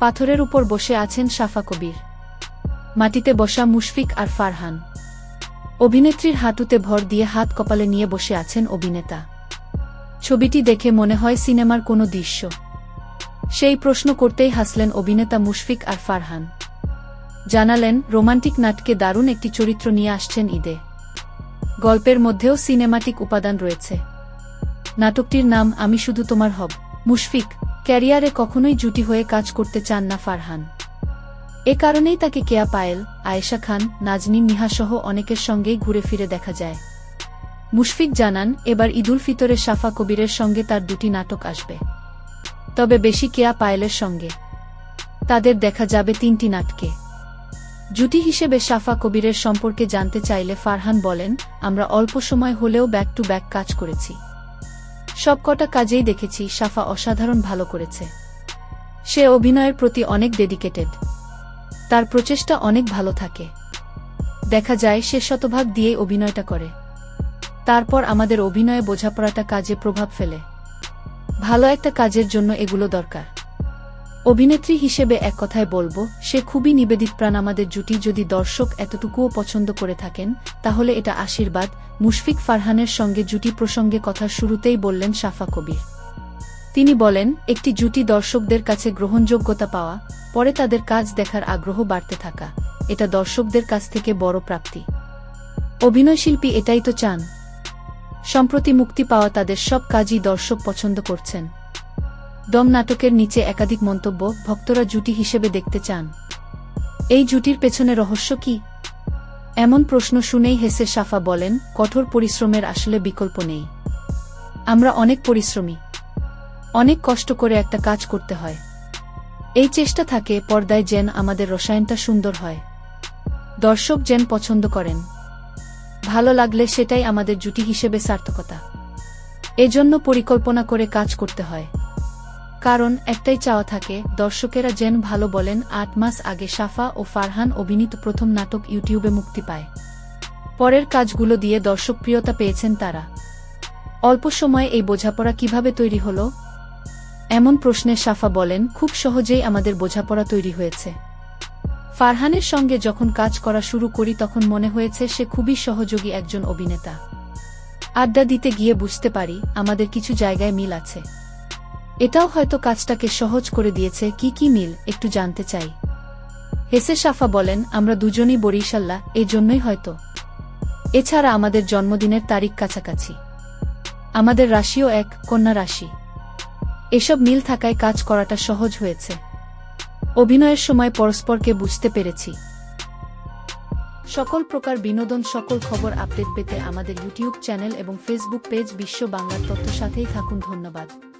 পাথরের উপর বসে আছেন সাফা কবির। মাটিতে বসা মুশফিক আর ফারহান। অভিনেত্রীর হাঁটুতে ভর দিয়ে হাত কপালে নিয়ে বসে আছেন অভিনেতা। ছবিটি দেখে মনে হয় সিনেমার কোনো দৃশ্য। সেই প্রশ্ন করতেই হাসলেন অভিনেতা মুশফিক আর ফারহান। জানালেন, রোমান্টিক নাটকে দারুণ একটি চরিত্র নিয়ে আসছেন ঈদে। গল্পের মধ্যেও সিনেমাটিক উপাদান রয়েছে। নাটকটির নাম, আমি শুধু তোমার হব। মুশফিক ক্যারিয়ারে কখনোই জুটি হয়ে কাজ করতে চান না ফারহান। এ কারণেই তাকে কেয়া পায়েল, আয়েশা খান, নাজনী নিহাসহ অনেকের সঙ্গেই ঘুরে ফিরে দেখা যায়। মুশফিক জানান, এবার ঈদুল ফিতরে সাফা কবিরের সঙ্গে তার দুটি নাটক আসবে। তবে বেশি কেয়া পায়েলের সঙ্গে। তাদের দেখা যাবে তিনটি নাটকে। জুটি হিসেবে সাফা কবিরের সম্পর্কে জানতে চাইলে ফারহান বলেন, আমরা অল্প সময় হলেও ব্যাক টু ব্যাক কাজ করেছি। সবকটা কাজেই দেখেছি সাফা অসাধারণ ভালো করেছে। সে অভিনয়ের প্রতি অনেক ডেডিকেটেড তার প্রচেষ্টা অনেক ভালো থাকে। দেখা যায় সে শতভাগ দিয়েই অভিনয়টা করে। তারপর আমাদের অভিনয়ে বোঝাপড়াটা কাজে প্রভাব ফেলে। ভালো একটা কাজের জন্য এগুলো দরকার। অভিনেত্রী হিসেবে এক কথায় বলব, সে খুবই নিবেদিত প্রাণ আমাদের জুটি যদি দর্শক এতটুকুও পছন্দ করে থাকেন, তাহলে এটা আশীর্বাদ, মুশফিক ফারহানের সঙ্গে জুটি প্রসঙ্গে কথা শুরুতেই বললেন সাফা কবির। তিনি বলেন, একটি জুটি দর্শকদের কাছে গ্রহণযোগ্যতা পাওয়া, পরে তাদের কাজ দেখার আগ্রহ বাড়তে থাকা, এটা দর্শকদের কাছ থেকে বড় প্রাপ্তি। অভিনয়শিল্পী এটাই তো চান। সম্প্রতি মুক্তি পাওয়া তাদের সব কাজই দর্শক পছন্দ করছেন। দম নাটকের নিচে একাধিক মন্তব্য ভক্তরা জুটি হিসেবে দেখতে চান। এই জুটির পেছনে রহস্য কি? এমন প্রশ্ন শুনেই হেসে সাফা বলেন, কঠোর পরিশ্রমের আসলে বিকল্প নেই। আমরা অনেক পরিশ্রমী। অনেক কষ্ট করে একটা কাজ করতে হয়। এই চেষ্টা থাকে পর্দায় যেন আমাদের রসায়নটা সুন্দর হয়। দর্শক যেন পছন্দ করেন। ভালো লাগলে সেটাই আমাদের জুটি হিসেবে সার্থকতা। এজন্য পরিকল্পনা করে কাজ করতে হয়। কারণ একটাই চাওয়া থাকে, দর্শকেরা যেন ভালো বলেন, আট মাস আগে সাফা ও ফারহান অভিনীত প্রথম নাটক ইউটিউবে মুক্তি পায়। পরের কাজগুলো দিয়ে দর্শকপ্রিয়তা পেয়েছেন তারা। অল্প সময়ে এই বোঝাপড়া কীভাবে তৈরি হল? এমন প্রশ্নে সাফা বলেন, খুব সহজেই আমাদের বোঝাপড়া তৈরি হয়েছে। ফারহানের সঙ্গে যখন কাজ করা শুরু করি তখন মনে হয়েছে সে খুবই সহযোগী একজন অভিনেতা। আড্ডা দিতে গিয়ে বুঝতে পারি, আমাদের কিছু জায়গায় মিল আছে। এটাও হয়তো কাজটাকে সহজ করে দিয়েছে, কি কি মিল, একটু জানতে চাই। হেসে সাফা বলেন, আমরা দুজনই বরিশাল্লা এই জন্যই হয়তো। এছাড়া আমাদের জন্মদিনের তারিখ কাছাকাছি। আমাদের রাশিও এক, কন্যা রাশি। এসব মিল থাকায় কাজ করাটা সহজ হয়েছে। অভিনয়ের সময় পরস্পরকে বুঝতে পেরেছি। সকল প্রকার বিনোদন, সকল খবর আপডেট পেতে আমাদের ইউটিউব চ্যানেল এবং ফেসবুক পেজ বিশ্ব বাংলার তথ্য সাথেই থাকুন, ধন্যবাদ।